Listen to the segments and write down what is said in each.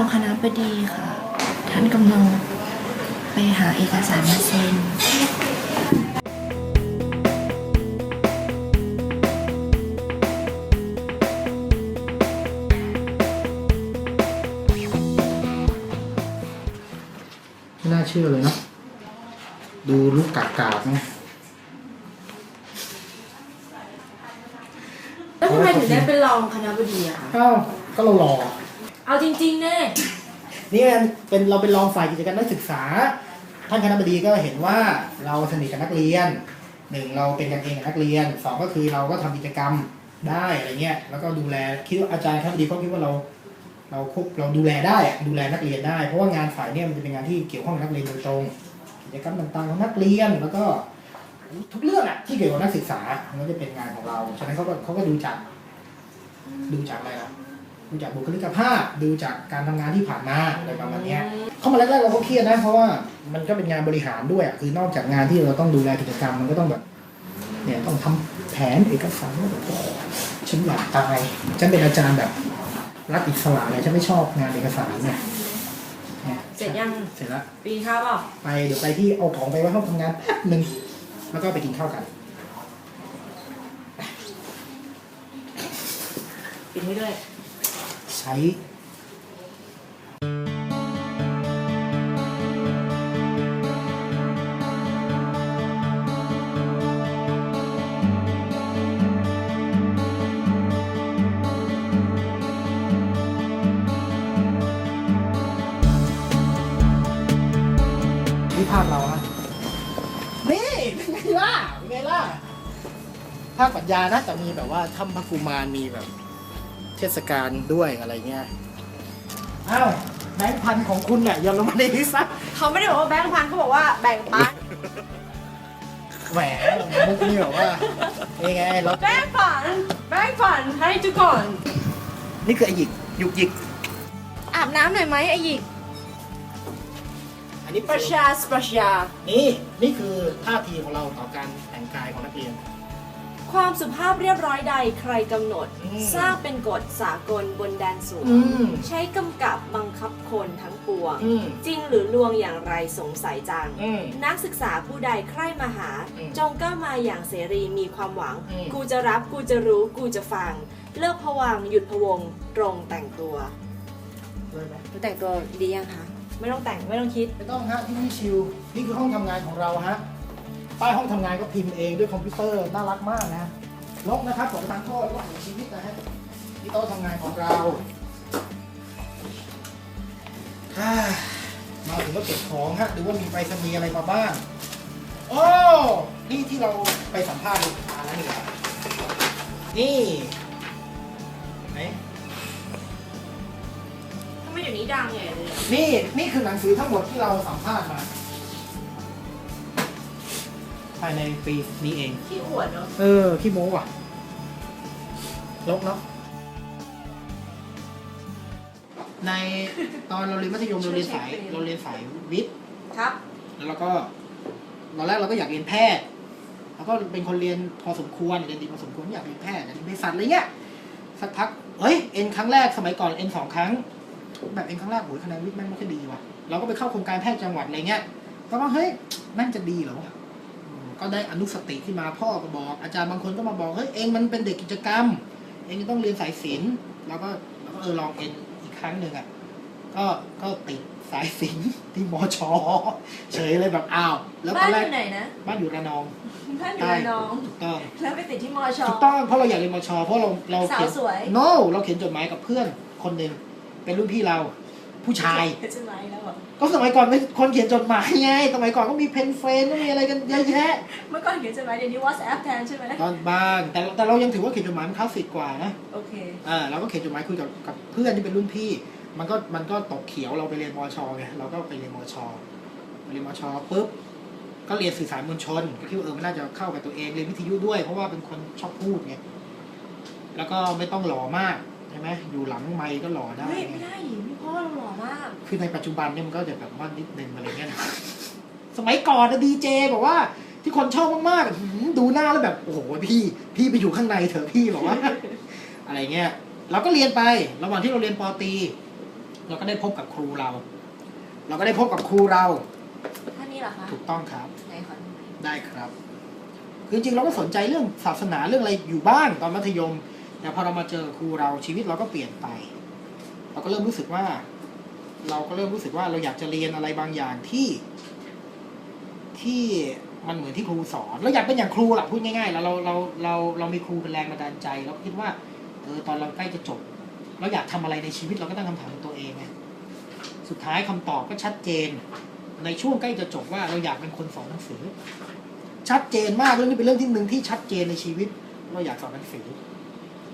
รองคณะบดีค่ะ ท่านกำลังไปหาเอกสารมาเซ็นไม่น่าเชื่อเลยเนาะดูลูกกากาบนะแล้วทำไมถึงได้เป็นรองคณะบดีอะคะอ้าวก็เราหล่อ เอาจริงๆเน่นี่เป็นเราเป็นรองฝ่ายกิจการนักศึกษา ท่านคณะบดีก็เห็นว่าเราสนิทกับนักเรียนหนึ่งเราเป็นกันเองกับนักเรียนสองก็คือเราก็ทำกิจกรรมได้อะไรเงี้ยแล้วก็ดูแลคิดว่าอาจารย์คณะบดีเขาคิดว่าเรา เราควบเราดูแลได้ดูแลนักเรียนได้ เพราะว่างานฝ่ายเนี่ยมันจะเป็นงานที่เกี่ยวข้องกับนักเรียนโดยตรงกิจกรรมต่างๆของนักเรียนแล้วก็ทุกเรื่องอะที่เกี่ยวกับนักศึกษามันก็จะเป็นงานของเรา ฉะนั้นเขาก็เขาก็ดูจากดูจากอะไรละ ดูจากบุคลิกภาพ ดูจากการทำงานที่ผ่านมาอะไรประมาณเนี้ยเข้ามาแรกๆเราก็เครียดนะ เพราะว่ามันก็เป็นงานบริหารด้วยอะคือนอกจากงานที่เราต้องดูแลกิจกรรมมันก็ต้องแบบเนี่ยต้องทำแผนเอกสารแบบโอ้โหฉันอยากตายฉันเป็นอาจารย์แบบรักอิสระเลยฉันไม่ชอบงานเอกสารเนี่ยเนี่ยเสร็จยังเสร็จแล้วปีนข้าวเปล่าไปเดี๋ยวไปที่เอาของไปไว้ห้องทำงานแป๊บหนึ่งแล้วก็ไปกินข้าวกันปิดให้ด้วยใช้ที่ภาคเราอะนี่เป็นไงล่ะเป็นไงล่ะภาคปรัชญานะแต่มีแบบว่าถ้ำพระกุมารมีแบบ เทศกาลด้วยอะไรเงี้ยอ้าวแบงค์พันของคุณเนี่ยโยนลงมาในนี้ซะเขาไม่ได้บอกว่าแบงค์พันเขาบอกว่าแบ่งปันแหมมุกนี่แบบว่านี่ไงเราแบงค์พัน แบงค์พันให้ทุกคนนี่คือไอหยิกหยุกหยิกอาบน้ำหน่อยไหมไอหยิกอันนี้ประชาสประชา นี่นี่คือท่าทีของเราต่อการแต่งกายของนักเรียน ความสุภาพเรียบร้อยใดใครกำหนด อืมสร้างเป็นกฎสากลบนแดนสูง อืม ใช้กำกับบังคับคนทั้งปวง อืม จริงหรือลวงอย่างไรสงสัยจัง อืม นักศึกษาผู้ใดใคร่มาหา อืมจงก้าวมาอย่างเสรีมีความหวัง อืม กูจะรับกูจะรู้กูจะฟัง เลิกผวังค์หยุดพะวงตรงแต่งตัว เลยไหมรู้แต่งตัวดียังคะ ไม่ต้องแต่งไม่ต้องคิด ไม่ต้องฮะที่นี่ชิลนี่คือห้องทำงานของเราฮะ ป้ายห้องทำงานก็พิมพ์เองด้วยคอมพิวเตอร์น่ารักมากนะลกนะครับของทางโทษว่าของชีวิตนะฮะนี่โต๊ะทำงานของเราอ่ามาถึงก็เก็บของฮะดูว่ามีไปรษณีย์อะไรมาบ้างโอ้นี่ที่เราไปสัมภาษณ์ลูกค้าแล้วนี่แหละนี่ไหนทำไมเดี๋ยวนี้ดังใหญ่เลยนี่นี่คือหนังสือทั้งหมดที่เราสัมภาษณ์มา ภายในปีนี้เองขี้อวดเนาะเออขี้โม้ว่ะลกเนาะในตอนเราเรียนมัธยมเราเรียนสายเราเรียนสายวิทย์ครับ แล้วเราก็ตอนแรกเราก็อยากเรียนแพทย์ แล้วก็เป็นคนเรียนพอสมควรเรียนดีพอสมควรไม่อยากเรียนแพทย์อยากเรียนเภสัชอะไรเงี้ยสักพักเฮ้ยเอ็นครั้งแรกสมัยก่อนเอ็นสองครั้ง แบบเอ็นครั้งแรกโอ้ยคะแนนวิทย์แม่งไม่ค่อยดีว่ะเราก็ไปเข้าโครงการแพทย์จังหวัดอะไรเงี้ยก็ว่าเฮ้ยแม่งจะดีเหรอวะอืม ก็ได้อนุสติขึ้นมาพ่อก็บอก อาจารย์บางคนก็มาบอกเฮ้ยเองมันเป็นเด็กกิจกรรม เองจะต้องเรียนสายศิลป์แล้วก็แล้วก็เออลองเอ็นอีกครั้งหนึ่งอะก็ก็ติดสายศิลป์ที่มชเฉยเลยแบบอ้าว แล้วตบ้าอนนอแรกยู่ไหนนะบ้านอยู่ระนองบ้านอยู่ระนอง ถูกต้อง แล้วไปติดที่มอชอ ถูกต้องเพราะเราอยากเรียนมช เพราะเราเราเขียนสาวสวย no เราเขียนจดหมายกับเพื่อนคนหนึ่งเป็นรุ่นพี่เราผู้ชายใช่ไหมแล้วบอ กก็สมัยก่อนเป็นคนเขียนจดหมายไง สมัยก่อนก็มีเพนเฟนก็มีอะไรกันเยอะแยะ เมื่อก่อนเขียนใช่ไหมเดี๋ยวนี้ WhatsApp แทนใช่ไหมตอนบ้างแต่แต่เรายังถือว่าเขียนจดหมายมันคลาสสิกกว่านะโอเคอ่าเราก็เขียนจดหมายคุยกับกับเพื่อนที่เป็นรุ่นพี่ มันก็มันก็ตกเขียวเราไปเรียนมชไงเราก็ไปเรียนมชไปเรียนมชปุ๊บก็เรียนสื่อสารมวลชนก็คิดว่าเออมันน่าจะเข้ากับตัวเองเรียนวิทยุด้วย เพราะว่าเป็นคนชอบพูดไงแล้วก็ไม่ต้องหล่อมาก ใช่ไหมอยู่หลังไมค์ก็หล่อได้เฮ้ยไม่ได้ดิพี่พ่อเราหล่อมาก คือในปัจจุบันเนี่ยมันก็จะแบบว่านิดนึงอะไรเงี้ยนะสมัยก่อนนะดีเจบอกว่า ที่คนชอบมากๆอะหืมดูหน้าแล้วแบบ โอ้โหพี่ พี่ไปอยู่ข้างในเถอะพี่บอกว่า อะไรเงี้ยเราก็เรียนไประหว่างที่เราเรียนปอตรีเราก็ได้พบกับครูเรา เราก็ได้พบกับครูเราท่านนี้เหรอคะถูกต้องครับไหนขอดูหน่อยได้ครับคือจริงๆเราก็สนใจเรื่องศาสนาเรื่องอะไรอยู่บ้างตอนมัธยม แต่พอเรามาเจอครูเราชีวิตเราก็เปลี่ยนไป เราก็เริ่มรู้สึกว่า เราก็เริ่มรู้สึกว่าเราอยากจะเรียนอะไรบางอย่างที่ ที่มันเหมือนที่ครูสอนเราอยากเป็นอย่างครูแหละพูดง่ายๆแล้วเราเราเราเรามีครูเป็นแรงบันดาลใจเราคิดว่าเออตอนเราใกล้จะจบ เราอยากทำอะไรในชีวิตเราก็ตั้งคำถามกับตัวเองไงสุดท้ายคำตอบก็ชัดเจน ในช่วงใกล้จะจบว่าเราอยากเป็นคนสอนหนังสือ ชัดเจนมากเรื่องนี้เป็นเรื่องที่หนึ่งที่ชัดเจนในชีวิต เราอยากสอนหนังสือ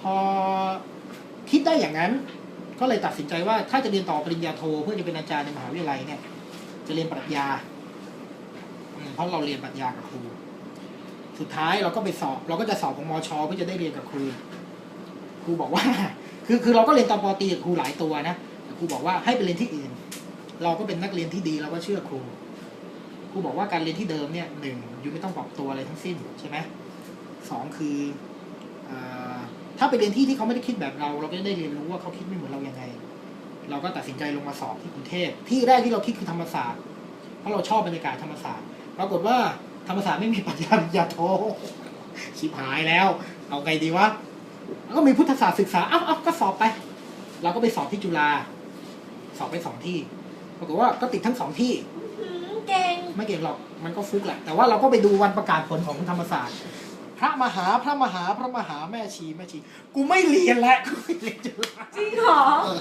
พอคิดได้อย่างนั้น ก็เลยตัดสินใจว่าถ้าจะเรียนต่อปริญญาโทเพื่อจะเป็นอาจารย์ในมหาวิทยาลัยเนี่ย จะเรียนปรัชญาเพราะเราเรียนปรัชญากับครู สุดท้ายเราก็ไปสอบ เราก็จะสอบของมชเพื่อจะได้เรียนกับครู ครูบอกว่า คือคือเราก็เรียนตอนปอตรีกับครูหลายตัวนะแต่ครูบอกว่าให้ไปเรียนที่อื่น เราก็เป็นนักเรียนที่ดีเราก็เชื่อครู ครูบอกว่าการเรียนที่เดิมเนี่ยหนึ่งยูไม่ต้องปรับตัวอะไรทั้งสิ้นใช่ไหมสองคืออ ถ้าไปเรียนที่ที่เขาไม่ได้คิดแบบเรา เราก็จะได้เรียนรู้ว่าเขาคิดไม่เหมือนเรายังไง เราก็ตัดสินใจลงมาสอบที่กรุงเทพที่แรกที่เราคิดคือธรรมศาสตร์เพราะเราชอบบรรยากาศธรรมศาสตร์ปรากฏว่าธรรมศาสตร์ไม่มีปรัชญาปริญญาโทชิบหายแล้ว เอาไงดีวะแล้วก็มีพุทธศาสตร์ศึกษาเอ้าเอ้าก็สอบไป เราก็ไปสอบที่จุฬาสอบไปสองที่ปรากฏว่าก็ติดทั้งสองที่หืมเก่งไม่เก่งหรอกมันก็ฟุกแหละแต่ว่าเราก็ไปดูวันประกาศผลของธรรมศาสตร์ พระมหาพระมหาพระมหาแม่ชีแม่ชี กูไม่เรียนแล้วกูไม่เรียนจุฬาจริงเหรอเออ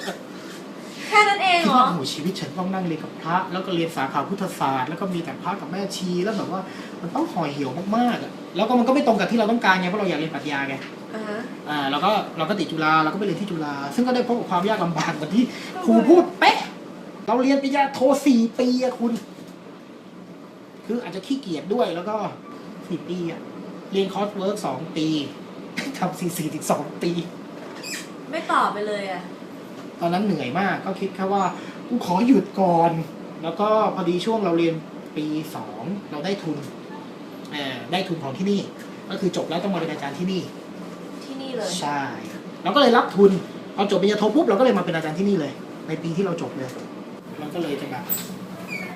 แค่นั้นเองคิดเหรอ ว่าโอ้โหชีวิตฉันต้องนั่งเรียนกับพระ แล้วก็เรียนสาขาพุทธศาสตร์แล้วก็มีแต่พระกับแม่ชีแล้วแบบว่ามันต้องห่อเหี่ยวมากๆอะแล้วก็มันก็ไม่ตรงกับที่เราต้องการไงเพราะเราอยากเรียนปรัชญาไงอ่าฮะอ่าเราก็เราก็ติดจุฬาเราก็ไปเรียนที่จุฬาซึ่งก็ได้พบกับความยากลำบากเหมือนที่ครูพูดเป๊ะ เราเรียนปริญญาโทสี่ปีอะคุณ คืออาจจะขี้เกียจด้วยแล้วก็สี่ปีอะ เรียนคอร์สเวิร์กสองปีทำสี่สี่ถึงสองปี ไม่ตอบไปเลยอะ ตอนนั้นเหนื่อยมากก็คิดแค่ว่ากูขอหยุดก่อน แล้วก็พอดีช่วงเราเรียนปีสองเราได้ทุนเอ่อได้ทุนของที่นี่ ก็คือจบแล้วต้องมาเป็นอาจารย์ที่นี่ ที่นี่เลยใช่เราก็เลยรับทุนพอจบปริญญาโทปุ๊บเราก็เลยมาเป็นอาจารย์ที่นี่เลย ในปีที่เราจบเลยเราก็เลยจะแบบ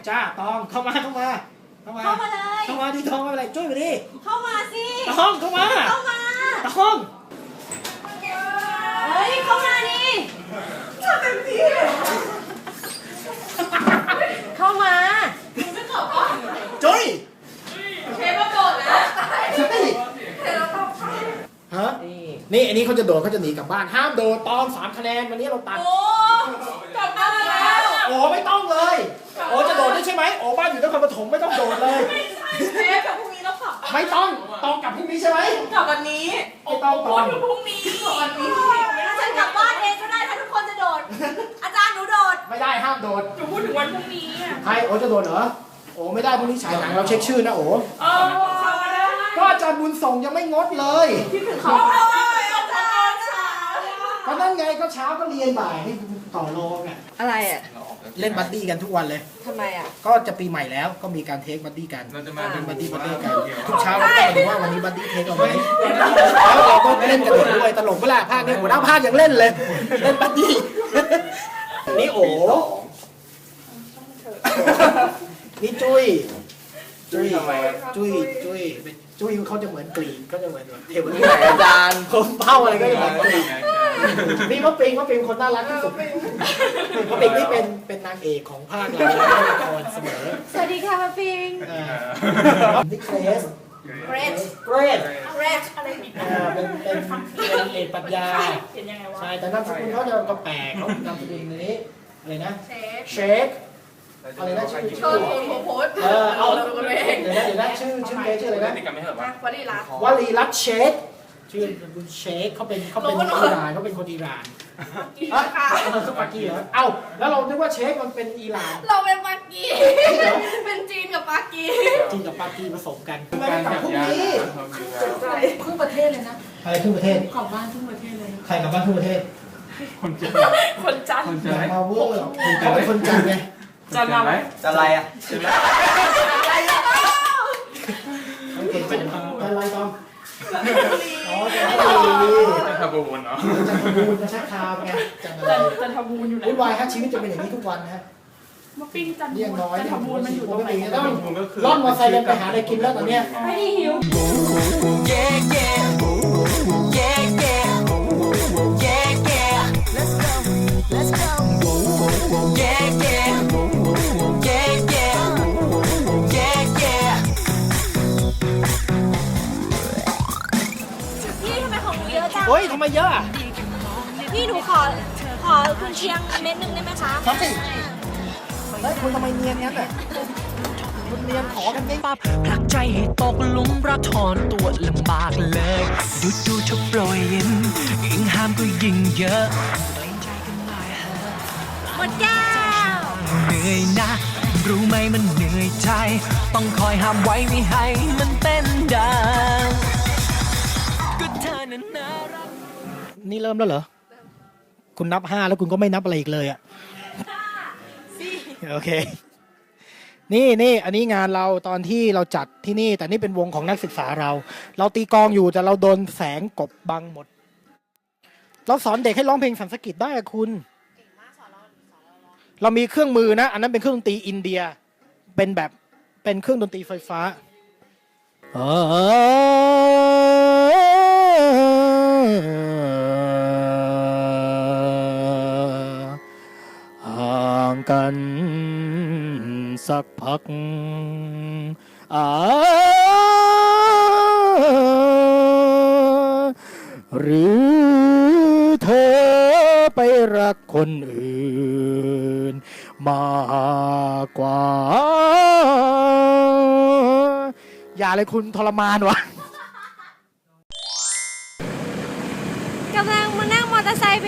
จ้าตองเข้ามาเข้ามา เข้ามาเข้ามาเลยเข้ามาที่ทองไม่เป็นไรช่วยไปดิเข้ามา สิตองเข้ามาเข้ามาตอง เฮ้ย เข้ามาดิเข้ามาจุ้ยเชฟมาโกรธนะใช่ฮะนี่อันนี้เขาจะโดดเขาจะหนีกลับบ้านห้ามโดดตองสามคะแนนวันนี้เราตัดโอ้กลับมาแล้วโอ้ไม่ต้องเลย โอ้จะโดดด้วยใช่ไหมโอ้บ้านอยู่นครปฐมไม่ต้องโดดเลย ไม่ต้องตองกลับพรุ่งนี้ใช่ไหมกลับวันนี้ไม่ต้องตองพรุ่งนี้วันนี้ฉันกลับบ้านเองก็ได้ถ้าทุกคนจะโดด อาจารย์หนูโดด ไม่ได้ห้ามโดดหนูพูดถึงวันพรุ่งนี้อะใครโอ้จะโดดเหรอ โอ้ไม่ได้พรุ่งนี้ฉายหนังเราเช็คชื่อนะโอ้เออเข้ามาได้ก็อาจารย์บุญส่งยังไม่งดเลยเขาโอ้ยอาจารย์ค่ะ ก็นั่นไงก็เช้าก็เรียนบ่ายให้ต่อรองอะอะไรอะเล่นบัดดี้กันทุกวันเลย ทำไมอะ ก็จะปีใหม่แล้วก็มีการเทคบัดดี้กันเราจะมาเป็นดูบัดดี้บัดดี้ว่ากันเกี่ยวทุกเช้าเราก็ดูว่าวันนี้บัดดี้เทคเอาไหมแล้วเราก็เล่นกันด้วยตลกเวลาภาคนี้หัวหน้าภาคยังเล่นเลยเล่นบัดดี้นี่โอ้นี่จุ้ยจุ้ยทำไมครับจุ้ยจุ้ยเป็นจุ้ยเขาจะเหมือนกรีกเขาจะเหมือนแบบเทวนี่ดาไหนอาจารย์ผมเท่าอะไรก็จะเหมือนกรีก นี่มะปิงมะปิงคนน่ารักที่สุดมะปิงนี่เป็นเป็นนางเอกของภาคเราในละครเสมอสวัสดีค่ะมาปิงเออนี่เกรสเกรดเกรสเกรดอะไรอ่าเป็นเป็นเป็นเอกปรัชญาเขียนยังไงวะใช่แต่นามสกุลเขาจะก็แปลกเขานามสกุลนี้อะไรนะเชฟเชคอะไรนะชื่อโชชื่อว์โพโพสเออเอาเราตัวเองเดี๋ยวนะเดี๋ยวนะชื่อชื่อเกรสชื่ออะไรนะติดกันไม่เหรอวะวันนี้รักวลีรัตน์เชค ชื่อคุณเชคเขาเป็นเขาเป็นรู้อิว่าหร่านเขาเป็นคนอิหร่านค่ะเออซุปปากีเหรอ เอ้าแล้วเราคิดว่าเชคมันเป็นอิหร่าน เราเป็นปากีจริงเหรอเป็นจีนกับปากี จีนกับปากีผสมกันทำไมการไม่กลับจับพรุ่งยานี้ครึ่งประเทศเลยนะใครขึ้นประเทศกลับบ้านครึ่งประเทศเลย ใครกลับบ้านขึ้นประเทศ คนเจ็บคนจันทคนร์เจ็อบย่าไหมมาเวอร์เขาเป็นคนจันทร์ไงจะมาไหมจะอะไรอะเขาเก่งจันทร์อะไรตอม อ๋อจันทบุรีทบูรณ์เนาะจันทบูรณ์จะชักคามไงจันทจันบูรณ์จันทบูรณ์อยู่ไหนวุ่นวายครับชีวิตจะเป็นอย่างนี้ทุกวันนะฮะมาปิ้งจันทเรียกบูรน้อยณ์จันทบูรณ์มันอยู่ตรงไหนต้องล่อนมอเตอร์ไซค์กันไปหาอะไรกินแล้วตอนเนี้ยไม่ได้หิว จังเฮ้ยทำไมเยอะอะพี่หนูขอขอคุณเชียงเม็ดหนึ่งได้ไหมคะครับสิเฮ้ยคุณทำไมเนียนงั้นอะคุณเนียนขอกันเองปั๊บผลักใจให้ตกหลุมรักถอนตัวลำบากเลย ดูดูเธอปล่อยยิ้มยิ่งห้ามก็ยิ่งเยอะเกรงใจกันหน่อยเถอะหมดแก้วเหนื่อยนะ รู้ไหมมันเหนื่อยใจ ต้องคอยห้ามไว้ไม่ให้มันเป็นดัง นี่เริ่มแล้วเหรอ คุณนับห้าแล้วคุณก็ไม่นับอะไรอีกเลยอะโอเค นี่นี่อันนี้งานเราตอนที่เราจัดที่นี่ แต่นี่เป็นวงของนักศึกษาเรา เราตีกลองอยู่แต่เราโดนแสงกบบังหมด เราสอนเด็กให้ร้องเพลงสันสกฤตได้อะคุณ เรามีเครื่องมือนะ อันนั้นเป็นเครื่องดนตรีอินเดีย เป็นแบบเป็นเครื่องดนตรีไฟฟ้าห่าง กันสักพักอาหรือเธอไปรักคนอื่น มากกว่า อย่าเลยคุณทรมานวะกำลังมานั่งมอเตอร์ไซค์ไป